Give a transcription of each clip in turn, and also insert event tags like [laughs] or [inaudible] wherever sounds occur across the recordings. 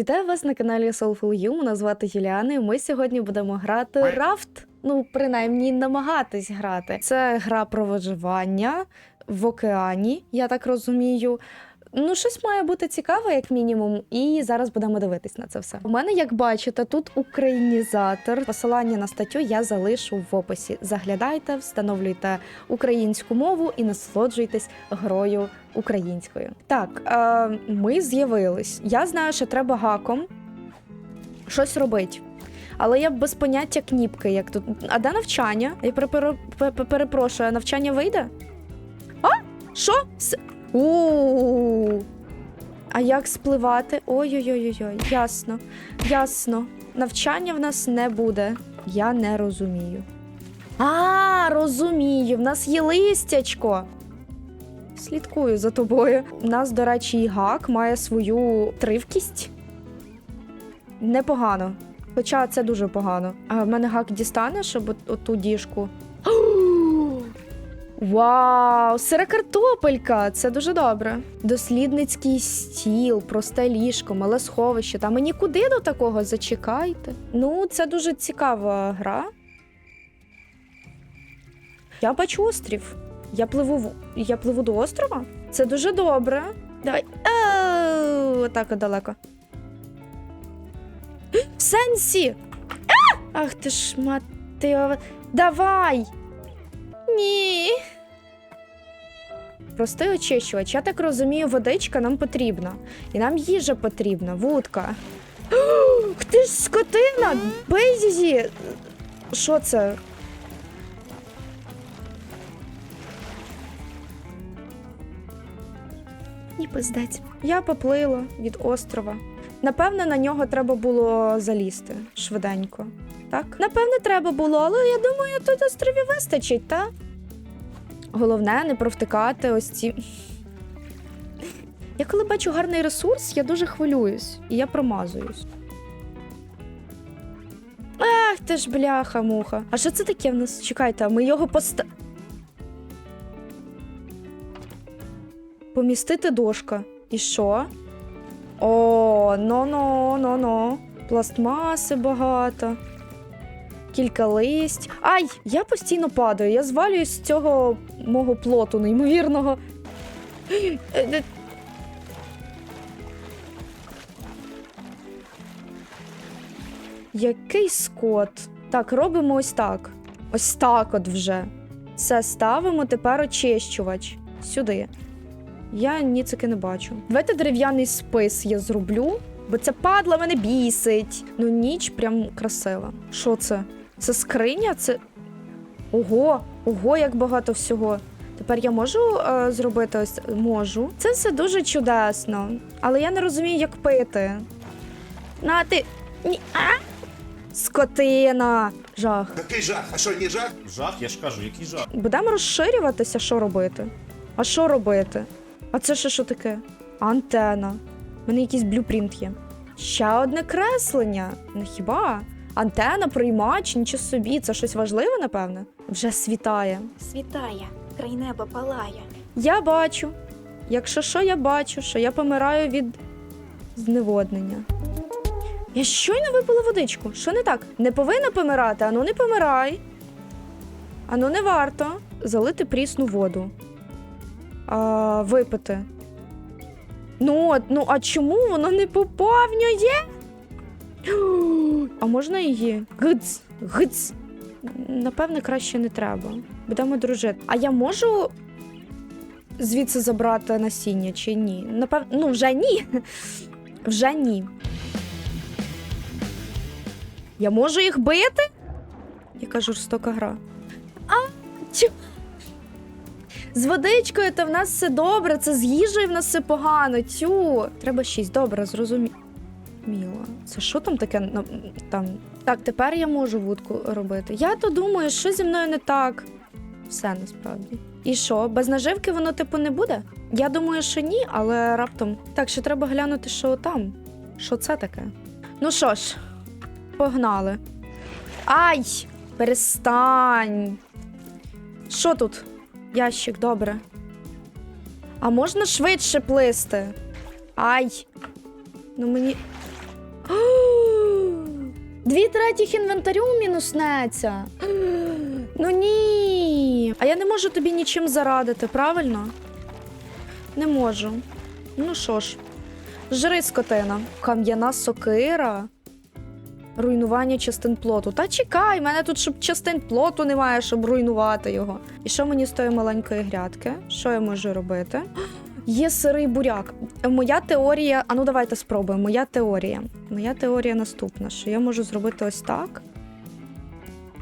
Вітаю вас на каналі Soulful You. Мене звати Юліана, і ми сьогодні будемо грати рафт. Ну, принаймні, намагатись грати. Це гра про виживання в океані, я так розумію. Ну, щось має бути цікаве, як мінімум, і зараз будемо дивитись на це все. У мене, як бачите, тут українізатор. Посилання на статтю я залишу в описі. Заглядайте, встановлюйте українську мову і насолоджуйтесь грою українською. Так, е, ми з'явились. Я знаю, що треба гаком щось робити. Але я без поняття кніпки, як тут. А де навчання? Я перепро- пе- пе- перепрошую, навчання вийде? А? Що? У А як спливати? Ой-ой-ой-ой, ясно, ясно. Навчання в нас не буде. Я не розумію. А, розумію, в нас є листячко. Слідкую за тобою. У нас, до речі, і гак має свою тривкість. Непогано. Хоча це дуже погано. А в мене гак дістане, щоб оту діжку. Вау, сира картопелька! Це дуже добре. Дослідницький стіл, просте ліжко, мале сховище. Та мені куди до такого? Зачекайте. Ну, це дуже цікава гра. Я бачу острів. Я пливу в... я пливу до острова. Це дуже добре. Давай. Ау, Так далеко. В [gasps] сенсі! Ах ти ж мати. Давай! Ні. Простий очищувач. Я так розумію, водичка нам потрібна. І нам їжа потрібна, вудка. Ух ти ж скотина! Бей її! Що це? Ні, пиздець. Я поплила від острова. Напевне, на нього треба було залізти швиденько. Так? Напевне, треба було, але я думаю, тут острові вистачить, та? Головне не провтикати ось ці. Я коли бачу гарний ресурс, я дуже хвилююсь і я промазуюсь. Ах, ти ж бляха-муха. А що це таке в нас? Чекайте, ми його поста. Помістити дошка. І що? О, но-но, но-но. Пластмаси багато. Кілька листь. Ай! Я постійно падаю. Я звалююсь з цього мого плоту, неймовірного. Який скот? Так, робимо ось так. Ось так от вже. Все ставимо тепер очищувач. Сюди. Я ніцики не бачу. Давайте дерев'яний спис я зроблю, бо це падла мене бісить. Ну, ніч прям красива. Що це? Це скриня? Це. Ого, ого, як багато всього. Тепер я можу е, зробити ось можу. Це все дуже чудесно, але я не розумію, як пити. На ти. Ні. А? Скотина. Жах. Який жах? А що, не жах? Жах, я ж кажу, який жах. Будемо розширюватися, що робити? А що робити? А це ще що таке? Антена. У мене якийсь блюпринт є. Ще одне креслення. Ну хіба? Антена, приймач, нічого собі. Це щось важливе, напевне? Вже світає. Світає, край неба палає. Я бачу. Якщо що, я бачу, що я помираю від зневоднення. Я щойно випила водичку. Що не так? Не повинна помирати, ану не помирай. Ану не варто залити прісну воду. А, випити. Ну, от, ну, а чому воно не поповнює? А можна її? Гиц, гиц. Напевне, краще не треба. Будемо дружити. А я можу звідси забрати насіння чи ні? Напевно, ну вже ні. Вже ні. Я можу їх бити? Яка жорстока гра. А, чо? З водичкою то в нас все добре, це з їжею в нас все погано. Тю. Треба шість, добре, зрозуміло. Це що там таке на- там? Так, тепер я можу вудку робити. Я то думаю, що зі мною не так. Все насправді. І що, без наживки воно типу не буде? Я думаю, що ні, але раптом. Так, що треба глянути, що там. Що це таке? Ну що ж, погнали. Ай! Перестань. Що тут? Ящик, добре. А можна швидше плисти? Ай! Ну мені. [gasps] Дві третіх інвентарю мінуснеться. [gasps] Ну ні. А я не можу тобі нічим зарадити, правильно? Не можу. Ну що ж, жри скотина. Кам'яна сокира. Руйнування частин плоту. Та чекай, мене тут щоб частин плоту немає, щоб руйнувати його. І що мені з тої маленької грядки? Що я можу робити? [gasps] Є сирий буряк. Моя теорія. А ну давайте спробуємо. Моя теорія. Моя теорія наступна: що я можу зробити ось так.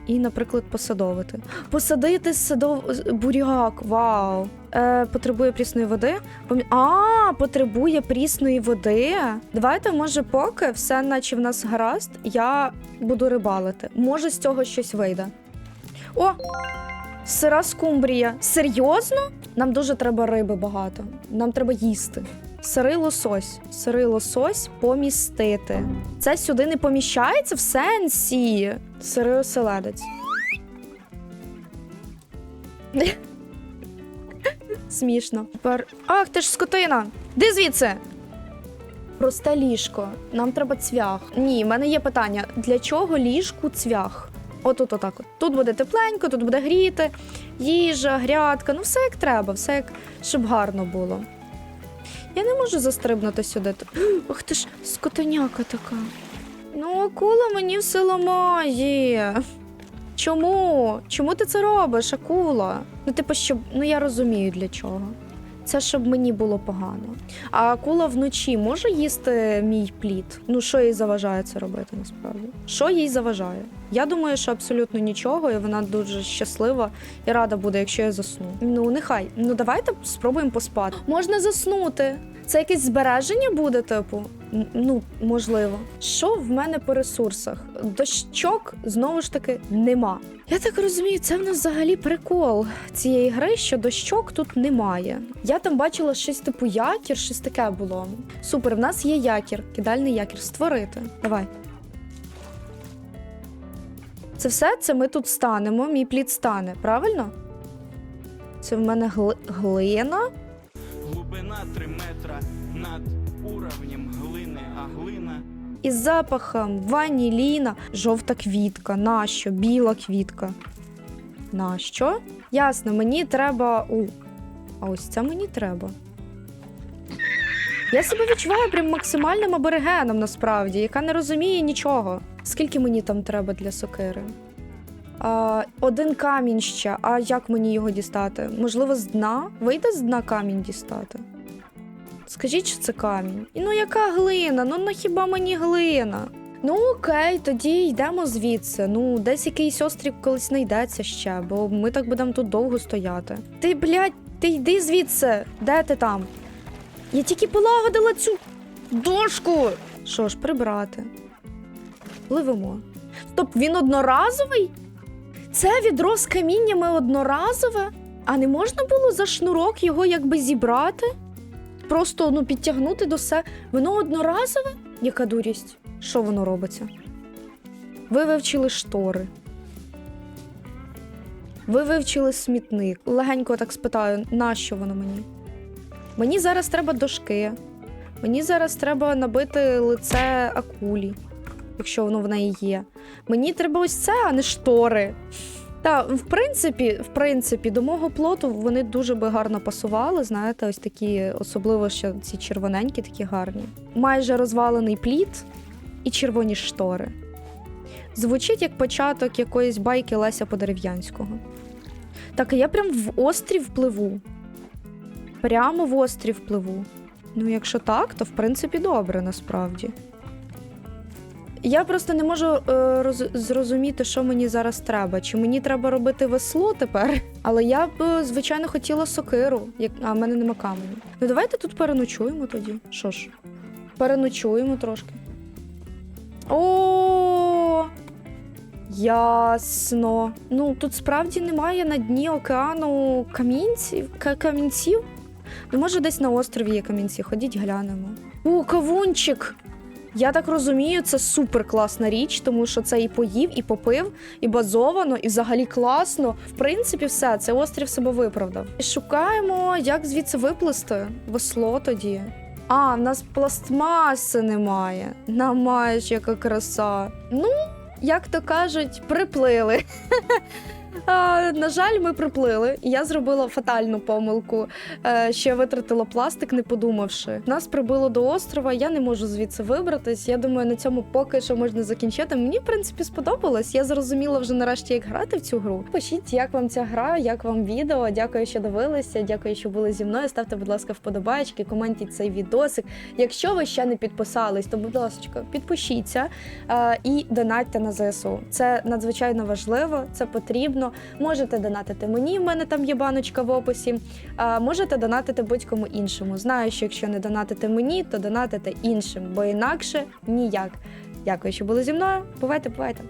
І, наприклад, посадовити. Посадити садов... буряк. Вау. Е, потребує прісної води. Помі- А, потребує прісної води. Давайте, може, поки все, наче в нас гаразд, я буду рибалити. Може, з цього щось вийде. О! Сира скумбрія. Серйозно? Нам дуже треба риби багато. Нам треба їсти. Сирий лосось. Сирий лосось помістити. Це сюди не поміщається в сенсі. Сирий оселедець. [laughs] Смішно. Тепер. Ах, ти ж скотина! Де звідси? Просте ліжко. Нам треба цвях. Ні, в мене є питання: для чого ліжку цвях? Отут, отак. От. Тут буде тепленько, тут буде гріти, їжа, грядка. Ну, все як треба, все як щоб гарно було. Я не можу застрибнути сюди. Ох ти ж скотеняка така. Ну, акула мені все ламає. Чому? Чому ти це робиш, акула? Ну, типу, щоб. Ну я розумію для чого. Це щоб мені було погано. А акула вночі може їсти мій плід? Ну, що їй заважає це робити насправді? Що їй заважає? Я думаю, що абсолютно нічого, і вона дуже щаслива і рада буде, якщо я засну. Ну, нехай. Ну давайте спробуємо поспати. Можна заснути. Це якесь збереження буде, типу? Ну, можливо. Що в мене по ресурсах? Дощок знову ж таки нема. Я так розумію, це в нас взагалі прикол цієї гри, що дощок тут немає. Я там бачила щось типу якір, щось таке було. Супер, в нас є якір, кидальний якір. Створити. Давай. Це все це ми тут станемо. Мій плід стане, правильно? Це в мене гли... глина. Глибина 3 метра над уровнем глини, а глина із запахом ваніліна, жовта квітка. Нащо? Біла квітка. Нащо? Ясно, мені треба. У. А ось це мені треба. Я себе відчуваю прям максимальним аборигеном насправді, яка не розуміє нічого. Скільки мені там треба для сокири? А, один камінь ще. А як мені його дістати? Можливо, з дна? Вийде з дна камінь дістати? Скажіть, що це камінь. І ну яка глина? Ну на хіба мені глина? Ну окей, тоді йдемо звідси. Ну, десь якийсь острів колись знайдеться ще, бо ми так будемо тут довго стояти. Ти, блядь, ти йди звідси. Де ти там? Я тільки полагодила цю дошку. Що ж, прибрати. Пливемо. Стоп, він одноразовий? Це відро з каміннями одноразове? А не можна було за шнурок його якби зібрати? Просто ну, підтягнути до себе. Воно одноразове? Яка дурість? Що воно робиться? Ви вивчили штори. Ви вивчили смітник. Легенько так спитаю, нащо воно мені? Мені зараз треба дошки. Мені зараз треба набити лице акулі, якщо воно в неї є. Мені треба ось це, а не штори. Та, в принципі, в принципі, до мого плоту вони дуже би гарно пасували. Знаєте, ось такі, особливо ще ці червоненькі, такі гарні. Майже розвалений плід і червоні штори. Звучить як початок якоїсь байки Леся Подерев'янського. Так, я прям в острів пливу. Прямо в острів пливу. Ну, якщо так, то в принципі добре насправді. Я просто не можу е, роз- зрозуміти, що мені зараз треба. Чи мені треба робити весло тепер? Але я б, е, звичайно, хотіла сокиру, як... а в мене нема каменю. Ну давайте тут переночуємо тоді. Що ж, переночуємо трошки. О, ясно. Ну тут справді немає на дні океану камінців. Ка- камінців? Ну, може, десь на острові є камінці. Ходіть глянемо. О, кавунчик! Я так розумію, це супер класна річ, тому що це і поїв, і попив, і базовано, і взагалі класно. В принципі, все, це острів себе виправдав. Шукаємо, як звідси виплисти весло тоді. А, в нас пластмаси немає. Намаєш, яка краса. Ну, як то кажуть, приплили. [laughs] А, на жаль, ми приплили. Я зробила фатальну помилку, е, що я витратила пластик, не подумавши. Нас прибило до острова. Я не можу звідси вибратись. Я думаю, на цьому поки що можна закінчити. Мені в принципі сподобалось. Я зрозуміла вже нарешті, як грати в цю гру. Пишіть, як вам ця гра, як вам відео. Дякую, що дивилися. Дякую, що були зі мною. Ставте, будь ласка, вподобайки, коментіть цей відосик. Якщо ви ще не підписались, то будь ласка, підпишіться е, і донатьте на ЗСУ. Це надзвичайно важливо, це потрібно. Можете донатити мені, в мене там є баночка в описі. А можете донатити будь-кому іншому. Знаю, що якщо не донатите мені, то донатите іншим, бо інакше ніяк. Дякую, що були зі мною. Бувайте, бувайте.